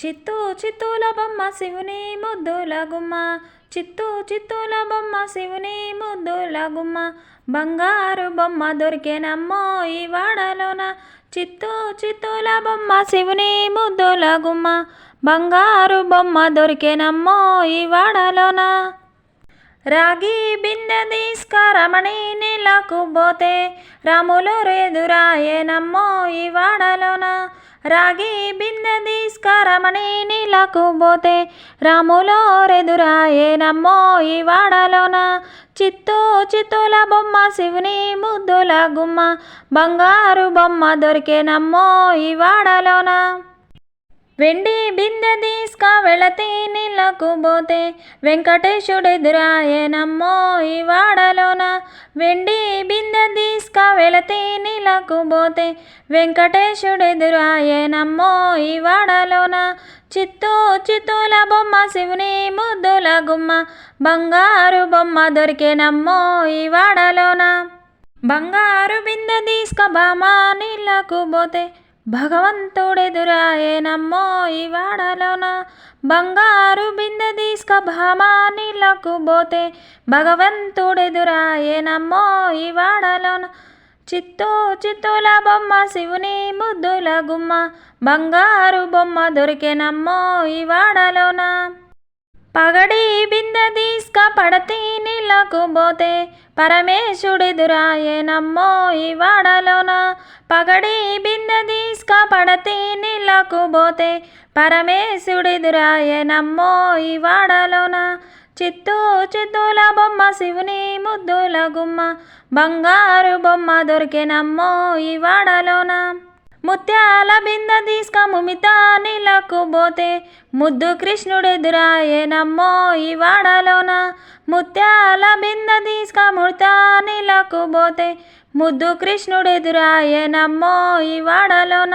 చిత్తూ చిత్తూల బొమ్మ శివుని ముద్దుల గుమ్మ చిత్తూ చిత్తూల బొమ్మ శివుని ముద్దుల గుమ్మ బంగారు బొమ్మ దొరికేనమ్మో ఈ వాడలోన. చిత్తూ చిత్తూల బొమ్మ శివుని ముద్దుల గుమ్మ బంగారు బొమ్మ దొరికేనమ్మో ఈ వాడలోన. రాగి బిందె తీసుకరమణి నీళ్ళకు పోతే. రాములు రేదురాయేనమ్మో ఈ వాడలోన. రాగి బిందె రమణి నీళ్ళకు పోతే రాములో రెదురాయేనమ్మో ఈ వాడలోన. చిత్తూ చిత్తుల బొమ్మ శివుని ముద్దుల గుమ్మ బంగారు బొమ్మ దొరికేనమ్మో ఈ వాడలోన. వెండి బిందె తీసుక వెళతి నీళ్ళకు పోతే వెంకటేశుడెదురాయేనమ్మో ఈ వాడలోన. వెండి బిందె తీసుక వెళతి నీళ్ళకు పోతే వెంకటేశుడెదురాయేనమ్మో ఈ వాడలోన. చిత్తూ చిత్తూల బొమ్మ శివుని ముద్దుల గుమ్మ బంగారు బొమ్మ దొరికేనమ్మో ఈ వాడలోన. బంగారు బిందె తీసుకబామా నీళ్ళకు పోతే భగవంతుడెదురాయేనమ్మో ఈ వాడలోన. బంగారు బిందె తీసుక భామా నీళ్ళకు పోతే భగవంతుడెదురాయేనమ్మో ఈ వాడలోన. చిత్తూ చిత్తూల బొమ్మ శివుని ముద్దుల గుమ్మ బంగారు బొమ్మ దొరికేనమ్మో ఈ వాడలోన. పగడి బిందె తీసుక పడతి నీళ్ళకు పోతే పరమేశుడెదురాయేనమ్మో ఈ వాడలోన. పగడి బిందె తీసుక పడతి నీళ్ళకు పోతే పరమేశుడెదురాయేనమ్మో ఈ వాడలోన. చిత్తూ చిత్తూల బొమ్మ శివుని ముద్దుల గుమ్మ బంగారు బొమ్మ దొరికేనమ్మో ఈ వాడలోన. ముత్యాల బింద తీసుక ముమిత నీళ్ళకు పోతే ముద్దు కృష్ణుడెదురాయేనమ్మో ఈ వాడలోన. ముత్యాల బింద తీసుక ముడత నీళ్ళకు పోతే ముద్దు కృష్ణుడెదురాయేనమ్మో ఈ వాడలోన.